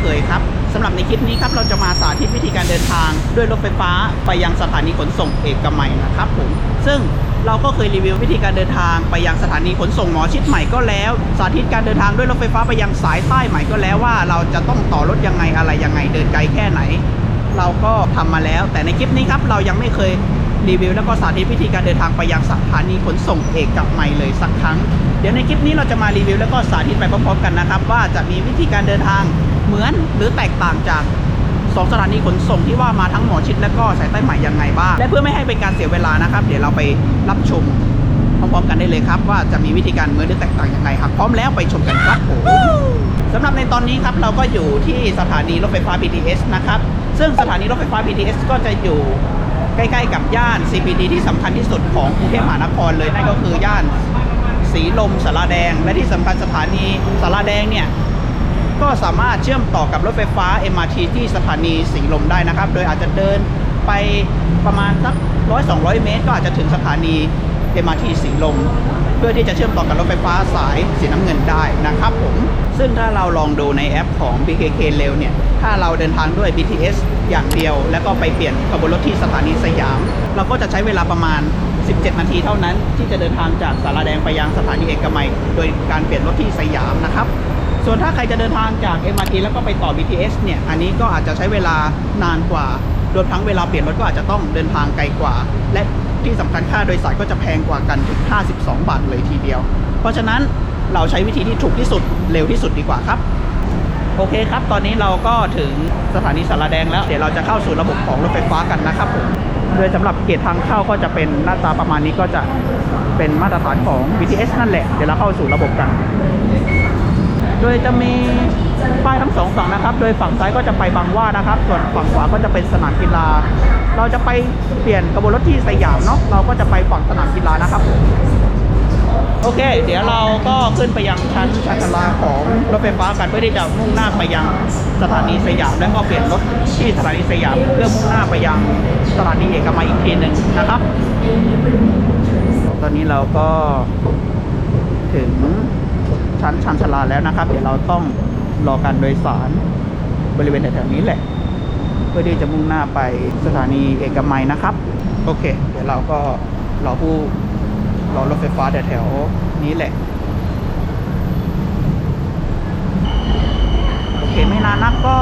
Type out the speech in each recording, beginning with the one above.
เคยครับสำหรับในคลิปนี้ครับเราจะมาสาธิตวิธีการเดินทาง ด้วยรถไฟฟ้าไปยังสถานีขนส่งเอกมัยนะครับผมซึ่งเราก็เคยรีวิววิธีการเดินทางไปยังสถานีขนส่งหมอชิดใหม่ก็แล้ว สาธิตการเดินทางด้วยรถไฟฟ้าไปยังสายใต้ใหม่ก็แล้วว่า เราจะต้องต่อรถยังไงอะไรยังไงเดินไกลแค่ไหน เราก็ทำมาแล้ว แต่ในคลิปนี้ครับเรายังไม่เคยรีวิวแล้วก็สาธิตวิธีการเดินทางไปยังสถานีขนส่งเอกมัยเลยสักครั้ง เดี๋ยวในคลิปนี้เราจะมารีวิวแล้วก็สาธิตไปพร้อมๆกันนะครับว่าจะมีวิธีการเดินทาง เหมือนหรือแตกต่างจากสองสถานีขนส่งที่ว่ามาทั้งหมอชิดและก็สายใต้ใหม่ยังไงบ้าง และเพื่อไม่ให้เป็นการเสียเวลานะครับ เดี๋ยวเราไปรับชมพร้อมๆกันได้เลยครับ ว่าจะมีวิธีการเหมือนหรือแตกต่างยังไงครับ พร้อมแล้วไปชมกันครับผมสำหรับในตอนนี้ครับเราก็อยู่ที่สถานีรถไฟฟ้า BTS นะครับ ซึ่งสถานีรถไฟฟ้า BTS ก็จะอยู่ใกล้ๆกับย่าน CBD ที่สำคัญที่สุดของกรุงเทพมหานครเลยนั่นก็คือย่านสีลมสาราแดง และที่สำคัญสถานีสาราแดงเนี่ย ก็สามารถเชื่อมต่อกับรถไฟฟ้า MRT ที่สถานีสีลมได้นะครับ โดยอาจจะเดินไปประมาณสักร้อยสองเมตร ก็อาจจะถึงสถานี MRT สีลม เพื่อที่จะเชื่อมต่อกับรถไฟฟ้าสายสีน้ำเงินได้นะครับผมซึ่งถ้าเราลองดูในแอปของ BKK เร็วเนี่ย ถ้าเราเดินทางด้วย BTS อย่างเดียว แล้วก็ไปเปลี่ยนขบวนรถที่สถานีสยาม เราก็จะใช้เวลาประมาณ 17 นาทีเท่านั้น ที่จะเดินทางจากสาราแดงไปยังสถานีเอกมัย โดยการเปลี่ยนรถที่สยามนะครับ ส่วนถ้าใครจะเดินทางจาก MRT แล้วก็ไปต่อ BTS เนี่ย อันนี้ก็อาจจะใช้เวลานานกว่ารวมทั้งเวลาเปลี่ยนรถก็อาจจะต้องเดินทางไกลกว่า และที่สำคัญค่าโดยสารก็จะแพงกว่ากันถึง 52 บาทเลยทีเดียว เพราะฉะนั้นเราใช้วิธีที่ถูกที่สุดเร็วที่สุดดีกว่าครับ โอเคครับ ตอนนี้เราก็ถึงสถานีสารแดงแล้ว เดี๋ยวเราจะเข้าสู่ระบบของรถไฟฟ้ากันนะครับผม โดยสำหรับเกตทางเข้าก็จะเป็นหน้าตาประมาณนี้ก็จะเป็นมาตรฐานของ BTS นั่นแหละ เดี๋ยวเราเข้าสู่ระบบกัน โดยจะมีป้ายทั้งสองฝั่งนะครับ โดยฝั่งซ้ายก็จะไปบางว่านะครับ ส่วนฝั่งขวาก็จะเป็นสนามกีฬา เราจะไปเปลี่ยนกระบวนรถที่สยามเนาะ เราก็จะไปฝั่งสนามกีฬานะครับ โอเค เดี๋ยวเราก็ขึ้นไปยังชั้นชานชลาของรถไฟฟ้ากันเพื่อที่จะมุ่งหน้าไปยังสถานีสยาม แล้วก็เปลี่ยนรถที่สถานีสยามเพื่อมุ่งหน้าไปยังสถานีเอกมัยอีกทีหนึ่งนะครับ ตอนนี้เราก็ถึง ชั้นชานชลาแล้วนะครับ เดี๋ยวเราต้องรอการโดยสารบริเวณแถวๆนี้แหละ เพื่อที่จะมุ่งหน้าไปสถานีเอกมัยนะครับ โอเค เดี๋ยวเราก็รอผู้รอรถไฟฟ้าแถวๆนี้แหละ โอเคไม่นานนักก็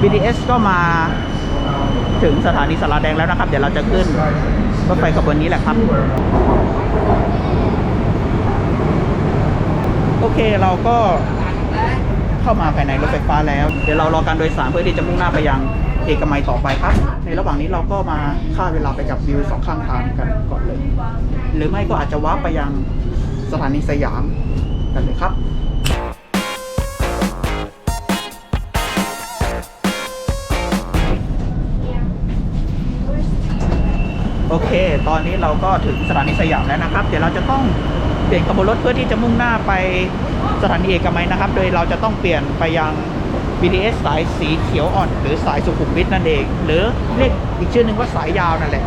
BTS ก็มาถึงสถานีสาราแดงแล้วนะครับ เดี๋ยวเราจะขึ้นรถไฟขบวนนี้แหละครับ โอ เคเราก็เข้ามาภายในรถไฟฟ้าแล้ว เดี๋ยวเรารอการโดยสารเพื่อที่จะมุ่งหน้าไปยังเอกมัยต่อไปครับ ในระหว่างนี้เราก็มาฆ่าเวลาไปกับวิวสองข้างทางกันก่อนเลย หรือไม่ก็อาจจะว้าไปยังสถานีสยามกันเลยครับโอเค ตอนนี้เราก็ถึงสถานีสยามแล้วนะครับ เดี๋ยวเราจะต้อง ลี่ยนขบวนรถเพื่อที่จะมุ่งหน้าไปสถานีเอกมัยนะครับ โดยเราจะต้องเปลี่ยนไปยัง BTS สายสีเขียวอ่อน หรือสายสุขุมวิทนั่นเอง หรือเรียกอีกชื่อหนึ่งว่าสายยาวนั่นแหละ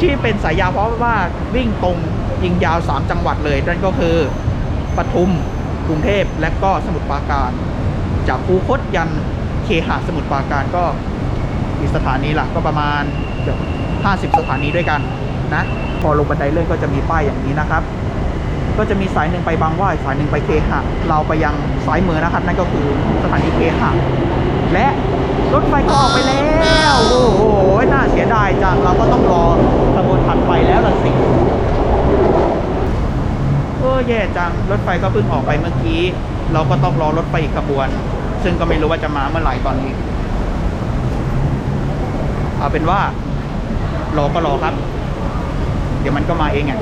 ที่เป็นสายยาวเพราะว่าวิ่งตรงยิงยาว 3 จังหวัดเลยนั่นก็คือปทุมกรุงเทพและก็สมุทรปราการ จากคูคตยันเคหะสมุทรปราการก็อีกสถานีหลักก็ประมาณเกือบ50 สถานีด้วยกันนะ พอลงบันไดเลื่อนก็จะมีป้ายอย่างนี้นะครับ ก็จะมีสายหนึ่งไปบางว่าสายหนึ่งไปเคหะเราไปยังซ้ายมือนะครับ นั่นก็คือสถานีเคหะและรถไฟก็ออกไปแล้ว โอ้โห น่าเสียดายจัง เราก็ต้องรอขบวนถัดไปแล้วล่ะสิเออแย่จัง รถไฟก็เพิ่งออกไปเมื่อกี้ เราก็ต้องรอรถไฟอีกขบวน ซึ่งก็ไม่รู้ว่าจะมาเมื่อไหร่ตอนนี้ เอาเป็นว่า รอก็รอครับ เดี๋ยวมันก็มาเองอะ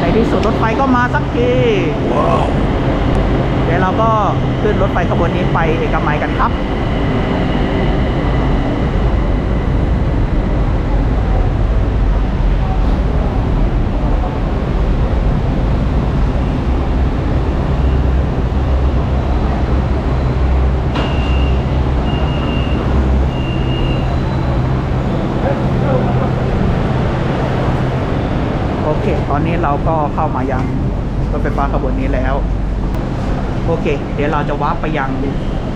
ในที่สุดรถไฟก็มาสักทีเดี๋ยวเราก็ขึ้นรถไฟขบวนนี้ไปเอกมัยกันครับ เค ตอนนี้เราก็เข้ามายังรถไฟฟ้าขบวนนี้แล้ว โอเค เดี๋ยวเราจะวาร์ปไปยัง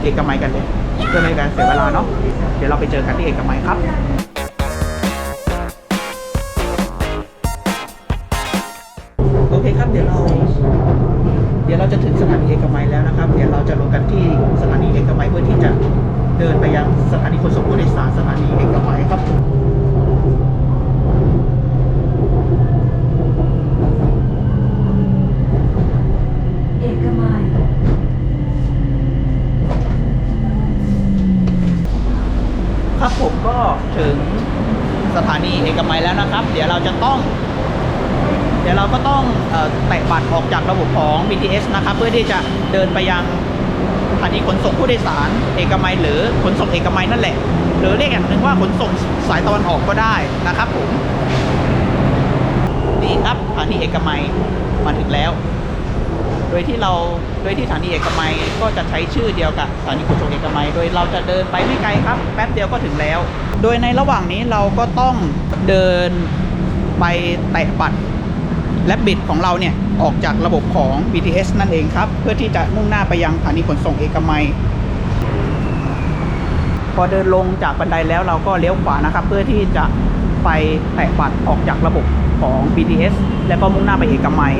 เอกมัยกันเลยเพื่อไม่ให้การเสียเวลาเนาะเดี๋ยวเราไปเจอกันที่เอกมัยครับโอเคครับเดี๋ยวเราเดี๋ยวเราจะถึงสถานีเอกมัยแล้วนะครับ เดี๋ยวเราจะลงกันที่สถานีเอกมัยเพื่อที่จะเดินไปยังสถานีขนส่งผู้โดยสารสถานีเอกมัยครับ เอกมัย ครับผมก็ ถึงสถานีเอกมัยแล้วนะครับ เดี๋ยวเราจะต้อง เดี๋ยวเราก็ต้องแตะบัตรออกจากระบบของ BTS นะครับ เพื่อที่จะเดินไปยังสถานีขนส่งผู้โดยสารเอกมัยหรือขนส่งเอกมัยนั่นแหละ หรือเรียกอย่างหนึ่งว่าขนส่งสายตะวันออกก็ได้นะครับผมนี่ครับสถานีเอกมัยมาถึงแล้ว โดยที่เราโดยที่สถานีเอกมัยก็จะใช้ชื่อเดียวกับสถานีขนส่งเอกมัย โดยเราจะเดินไปไม่ไกลครับ แป๊บเดียวก็ถึงแล้ว โดยในระหว่างนี้เราก็ต้องเดินไปแตะบัตรและบิดของเราเนี่ยออกจากระบบของ BTS นั่นเองครับ เพื่อที่จะมุ่งหน้าไปยังสถานีขนส่งเอกมัย พอเดินลงจากบันไดแล้วเราก็เลี้ยวขวานะครับ เพื่อที่จะไปแตะบัตรออกจากระบบของ BTS แล้วก็มุ่งหน้าไปเอกมัย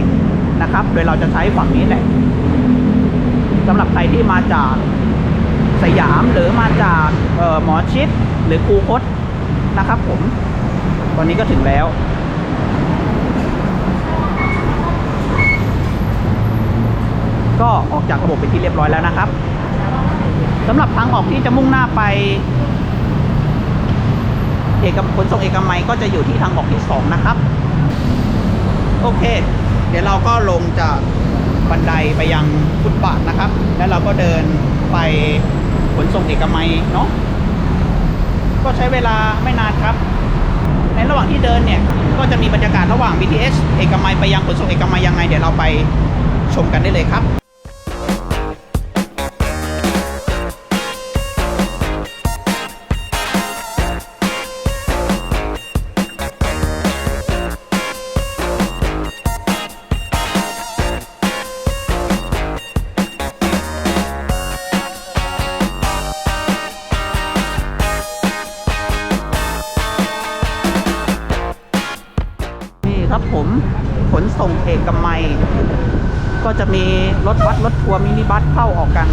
นะครับ โดยเราจะใช้ฝั่งนี้แหละสำหรับใครที่มาจากสยามหรือมาจากหมอชิดหรือคูคตนะครับผม ตอนนี้ก็ถึงแล้ว ก็ออกจากระบบไปนที่เรียบร้อยแล้วนะครับสำหรับทางออกที่จะมุ่งหน้าไปเอกขนส่งเอกมัยก็จะอยู่ที่ทางออกที่สองนะครับ โอเค เดี๋ยวเราก็ลงจากบันไดไปยังฟุตบาทนะครับ แล้วเราก็เดินไปขนส่งเอกมัยเนาะก็ใช้เวลาไม่นานครับ ในระหว่างที่เดินเนี่ย ก็จะมีบรรยากาศระหว่าง BTS เอกมัยไปยังขนส่งเอกมัยยังไง เดี๋ยวเราไปชมกันได้เลยครับ ก็จะมีรถบัสรถทัวร์มินิบัสเข้าออกกัน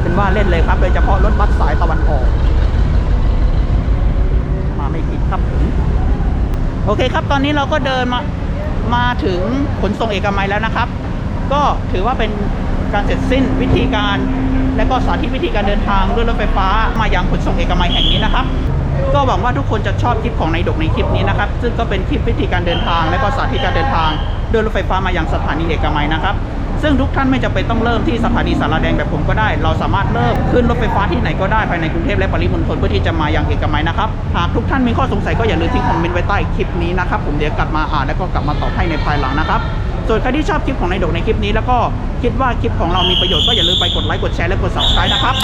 เป็นว่าเล่นเลยครับ โดยเฉพาะรถบัสสายตะวันออก มาไม่ผิดครับผมโอเคครับ ตอนนี้เราก็เดินมามาถึงขนส่งเอกมัยแล้วนะครับ ก็ถือว่าเป็นการเสร็จสิ้นวิธีการ และก็สาธิตวิธีการเดินทางด้วยรถไฟฟ้ามายังขนส่งเอกมัยแห่งนี้นะครับ ก็หวังว่าทุกคนจะชอบคลิปของนายดกในคลิปนี้นะครับ ซึ่งก็เป็นคลิปวิธีการเดินทางและก็สาธิตการเดินทาง ด้วยรถไฟฟ้ามายังสถานีเอกมัยนะครับ ซึ่งทุกท่านไม่จำเป็นต้องเริ่มที่สถานีสารแดงแบบผมก็ได้ เราสามารถเริ่มขึ้นรถไฟฟ้าที่ไหนก็ได้ภายในกรุงเทพและปริมณฑลเพื่อที่จะมายังเอกมัยนะครับ หากทุกท่านมีข้อสงสัยก็อย่าลืมทิ้งคอมเมนต์ไว้ใต้คลิปนี้นะครับ ผมเดี๋ยวกลับมาอ่านแล้วก็กลับมาตอบให้ในภายหลังนะครับ ส่วนใครที่ชอบคลิปของนายดกในคลิปนี้แล้วก็คิดว่าคลิปของเรามีประโยชน์ก็อย่าลืมไปกดไลค์กดแชร์และกด subscribe นะครับ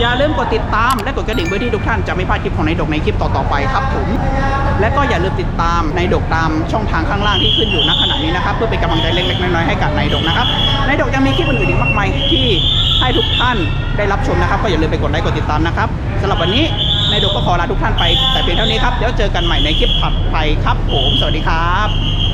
อย่าลืมกดติดตามและกดกระดิ่งเพื่อที่ทุกท่านจะไม่พลาดคลิปของนายดกในคลิปต่อๆไปครับผม และก็อย่าลืมติดตามนายดกตามช่องทางข้างล่างที่ขึ้นอยู่ณขณะนี้นะครับ เพื่อเป็นกำลังใจเล็กๆน้อยๆให้กับนายดกนะครับนายดกยังมีคลิปอื่นๆอีกมากมายที่ให้ทุกท่านได้รับชมนะครับ ก็อย่าลืมไปกดไลค์กดติดตามนะครับสำหรับวันนี้นายดกก็ขอลาทุกท่านไปแต่เพียงเท่านี้ครับเดี๋ยวเจอกันใหม่ในคลิปถัดไปครับผมสวัสดีครับ